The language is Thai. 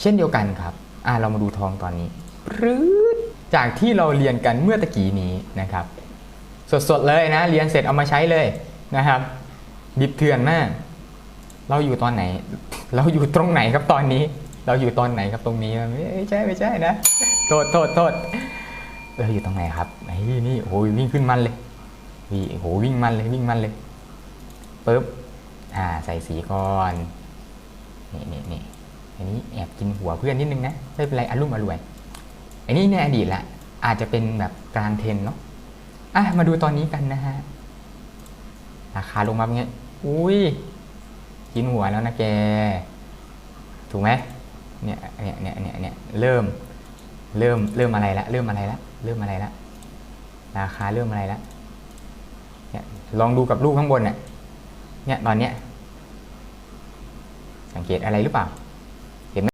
เช่นเดียวกันครับอ่าเรามาดูทองตอนนี้ปรื๊ดจากที่เราเรียนกันเมื่อตะกี้นี้นะครับ สดๆเลยนะเรียนเสร็จเอามาใช้เลยนะครับ ดิบเถื่อนมาก เราอยู่ตอนไหน เราอยู่ตรงไหนครับตอนนี้ เราอยู่ตอนไหนครับตรงนี้ไม่ใช่ไม่ใช่นะโทษโทษโทษเราอยู่ตรงไหนครับไอ้นี่นี่โอ้ยวิ่งขึ้นมันเลยวิ่งโอ้โหวิ่งมันเลยวิ่งมันเลยปึ๊บอ่าใส่สีก่อนนี่นี่นี่ อันนี้แอบกินหัวเพื่อนนิดนึงนะไม่เป็นไรอารมณ์อร่วย อันนี้ในอดีตละอาจจะเป็นแบบกลางเทนเนาะอะมาดูตอนนี้กันนะฮะราคาลงมาเป็นไงอุ้ยกินหัวแล้วนะแก ถูกไหมเนี่ยเนี่ยเนี่ยเนี่ยเนี่ยเริ่ม เริ่มเริ่มอะไรละเริ่มอะไรละเริ่มอะไรละราคาเริ่มอะไรละเนี่ยลองดูกับรูปข้างบนเนี่ยเนี่ยตอนเนี้ยสังเกตอะไรหรือเปล่า